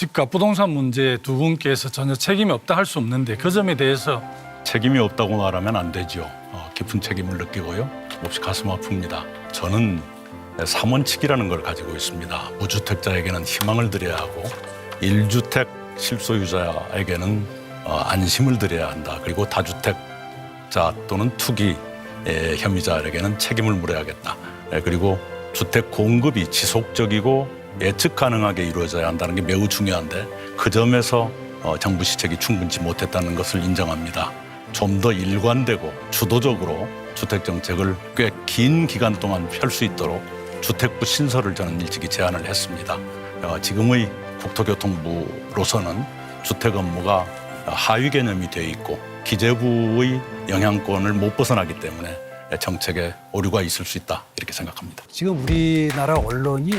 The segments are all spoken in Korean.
집값 부동산 문제 두 분께서 전혀 책임이 없다 할 수 없는데 그 점에 대해서 책임이 없다고 말하면 안 되죠. 어, 깊은 책임을 느끼고요. 몹시 가슴 아픕니다. 저는 삼원칙이라는 걸 가지고 있습니다. 무주택자에게는 희망을 드려야 하고 일주택 실소유자에게는 어, 안심을 드려야 한다. 그리고 다주택자 또는 투기 의 혐의자에게는 책임을 물어야겠다. 예, 그리고 주택 공급이 지속적이고 예측 가능하게 이루어져야 한다는 게 매우 중요한데 그 점에서 어, 정부 시책이 충분치 못했다는 것을 인정합니다. 좀 더 일관되고 주도적으로 주택 정책을 꽤 긴 기간 동안 펼 수 있도록 주택부 신설을 저는 일찍이 제안을 했습니다. 어, 지금의 국토교통부로서는 주택 업무가 하위 개념이 되어 있고 기재부의 영향권을 못 벗어나기 때문에 정책에 오류가 있을 수 있다 이렇게 생각합니다. 지금 우리나라 언론이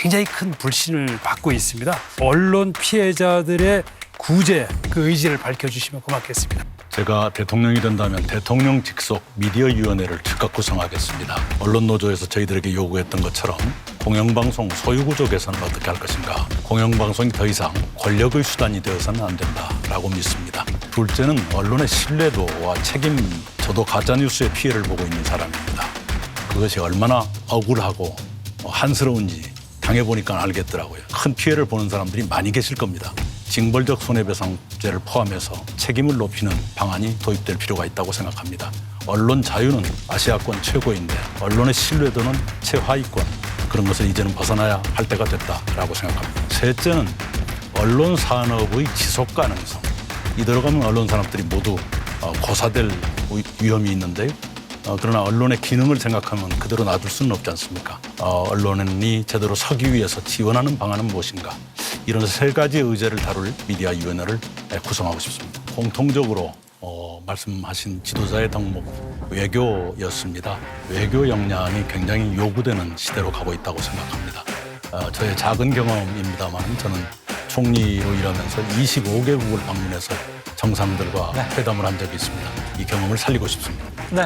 굉장히 큰 불신을 받고 있습니다. 언론 피해자들의 구제 그 의지를 밝혀주시면 고맙겠습니다. 제가 대통령이 된다면 대통령 직속 미디어위원회를 즉각 구성하겠습니다. 언론 노조에서 저희들에게 요구했던 것처럼 공영방송 소유구조 개선을 어떻게 할 것인가. 공영방송이 더 이상 권력의 수단이 되어서는 안 된다라고 믿습니다. 둘째는 언론의 신뢰도와 책임. 저도 가짜뉴스의 피해를 보고 있는 사람입니다. 그것이 얼마나 억울하고 한스러운지 당해보니까 알겠더라고요. 큰 피해를 보는 사람들이 많이 계실 겁니다. 징벌적 손해배상죄를 포함해서 책임을 높이는 방안이 도입될 필요가 있다고 생각합니다. 언론 자유는 아시아권 최고인데 언론의 신뢰도는 최하위권 그런 것을 이제는 벗어나야 할 때가 됐다라고 생각합니다. 셋째는 언론 산업의 지속 가능성. 이대로 가면 언론 산업들이 모두 어, 고사될 위- 위험이 있는데요. 어, 그러나 언론의 기능을 생각하면 그대로 놔둘 수는 없지 않습니까? 어, 언론이 제대로 서기 위해서 지원하는 방안은 무엇인가? 이런 세 가지의 의제를 다룰 미디어 위원회를 에, 구성하고 싶습니다. 공통적으로 어, 말씀하신 지도자의 덕목 외교였습니다. 외교 역량이 굉장히 요구되는 시대로 가고 있다고 생각합니다. 어, 저의 작은 경험입니다만 저는 총리로 일하면서 25개국을 방문해서 정상들과 회담을 한 적이 있습니다. 이 경험을 살리고 싶습니다. 네.